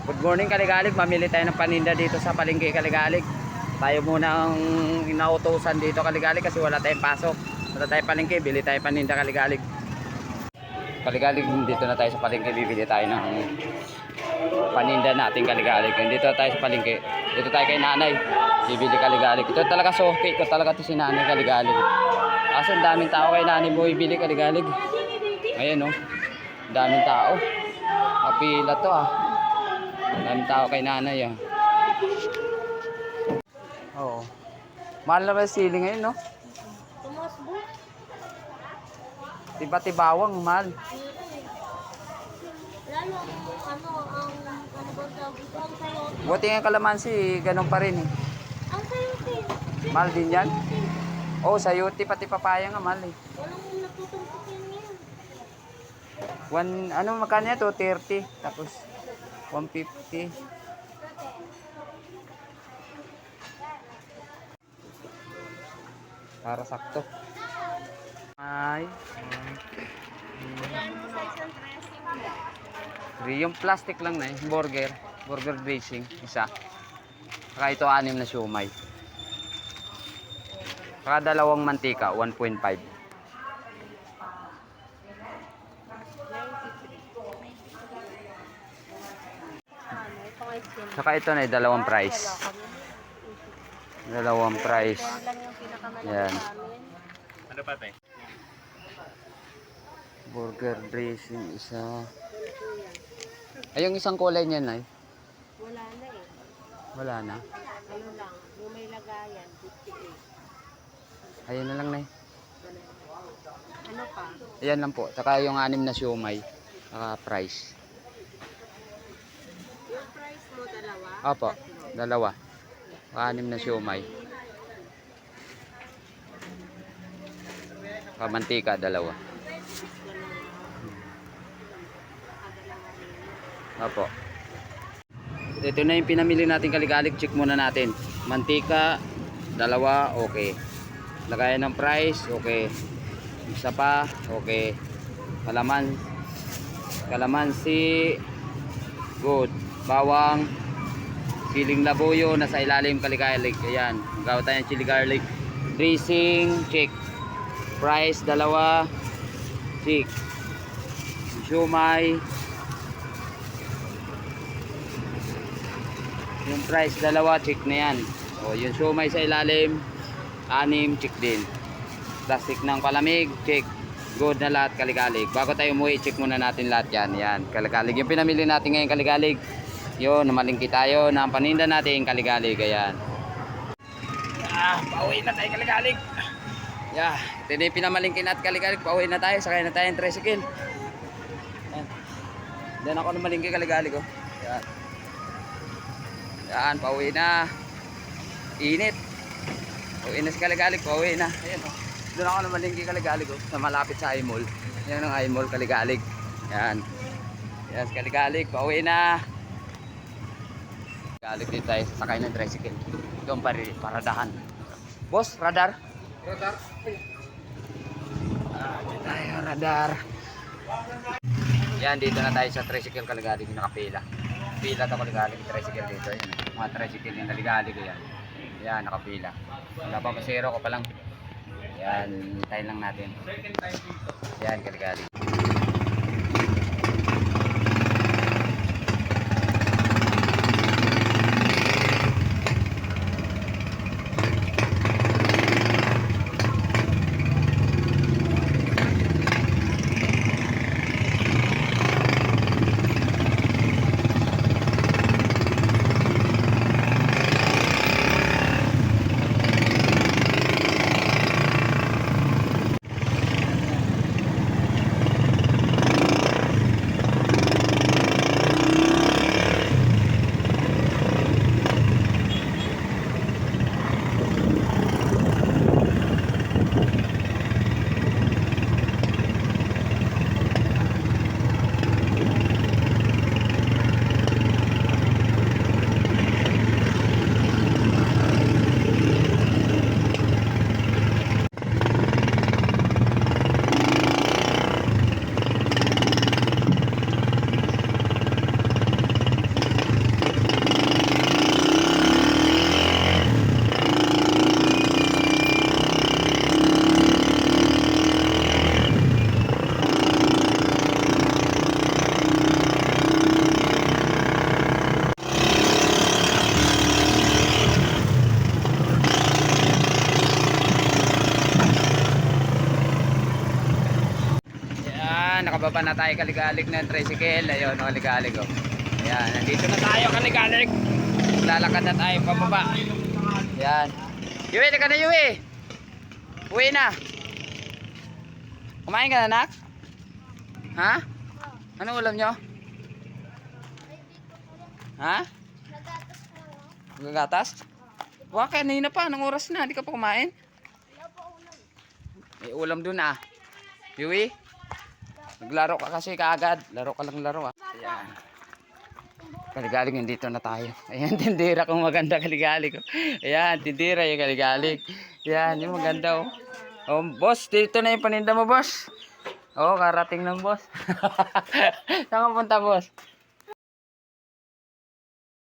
Good morning Kaligalig, mamili tayo ng paninda dito sa Palengke Kaligalig. Tayo muna ang inautosan dito Kaligalig kasi wala tayong pasok. Wala tayong palengke, bili tayo paninda Kaligalig. Kaligalig, dito na tayo sa palengke, bibili tayo ng paninda natin Kaligalig. Dito na tayo sa palengke. Dito tayo kay nanay, bibili Kaligalig. Ito talaga soke ko talaga to si nanay Kaligalig. Kaso ang daming tao kay nanay mo bibili Kaligalig. Ayan oh, daming tao. Kapila to ah. Ang daming tao kay nanay ah. Oo. Mahal na ba yung sili ngayon, no? Tumas bu. Tiba-tibawang, mahal. Lalo ang ano, ang ano ba tawag ito? Ang sayote. Buti nga kalamansi, ganun pa rin eh. Ang sayote. Mahal din yan? Oo, oh, sayuti, pati papaya nga, mahal eh. Walang natutumpok yan yan. One, ano, magkano yan? 230. Tapos, 150. Para sakto. Ay. Dressing? Three. Yung plastic lang na eh. Burger. Burger dressing. Isa. Saka ito anim na siumay. Saka dalawang mantika. 1.5. Saka ito na eh, dalawang price. Dalawang price. Yan. Ano pa, te? Burger dressing isa. Ay, yung isang kulay niyan ay. Wala na eh. Wala na. Ano lang, yung may lagayan, 58. Ayun na lang na eh. Ano pa? Ayan lang po. Saka yung anim na siumay. Saka price. Dalawa? Opo. Dalawa. Anim na siumay. Saka mantika, dalawa. Opo. Ito na yung pinamili natin kaligalig. Check muna natin. Mantika, dalawa, okay. Lagayan ng price, okay. Isa pa, okay. Kalaman, kalamansi, good. Bawang, siling labuyo, nasa ilalim kaligalig. Ayan, gawin tayo ng chili garlic. Dressing, check. Price, dalawa, check. Siumay, Yung price dalawa, check na yan. O, yung siomay sa ilalim, anim, check din. Plastic ng palamig, check. Good na lahat, kaligalig. Bago tayo umuwi, check muna natin lahat yan. Yan, kaligalig. Yung pinamili natin ngayon, kaligalig. Yun, namalingki tayo ng paninda natin, kaligalig. Ayan. Ah, pauwi na tayo, kaligalig. Yeah, ito na yung pinamalingki natin, kaligalig. Pauwi na tayo, sakay na tayo ng tricycle. Yan. Diyan ako namalingki, kaligalig. Oh. Yan. Yan, pauwi na. Init. Pauwi na si Kaligalig, pauwi na. Ayan oh. Doon ako naman lingki Kaligalig oh, sa malapit sa I-Mall. Yan ang I-Mall Kaligalig. Yan. Yan si Kaligalig, pauwi na. Kaligalig din tayo, sakay ng tricycle. Doon pa rin, paradahan. Boss, radar? Radar? Ah, dito tayo, radar. Yan, dito na tayo sa tricycle Kaligalig, nakapila. Pila to Kaligalig, tricycle dito. Yan, mga tricycle yung Kaligalig yan. Yan, nakapila. Wala pa masero ko pa lang. Yan, tayo lang natin. Yan, Kaligalig. Tayo kaligalig ng tricycle. Ayun, oh, kaligalig oh. Ayan, nandito na tayo kaligalig. Lalakad na tayo pababa. Ayan. Yui, ka na Yui. Uwi na. Kumain ka na, nak? Ha? Ano ulam nyo? Ha? Gagatas? Wah, kanina pa. Anong oras na? Hindi ka pa kumain? Wala po ulam. May ulam dun ah. Yui? Naglaro ka kasi kaagad. Laro ka lang laro ah. Ayan. Kaligalig yung dito na tayo. Ayan, tindira kong maganda kaligalig. oh. Ayan, tindira yung kaligalig. Ayan, yung maganda oh. Oh, boss, dito na yung paninda mo, boss. Oh, karating ng boss. Saan ka punta, boss?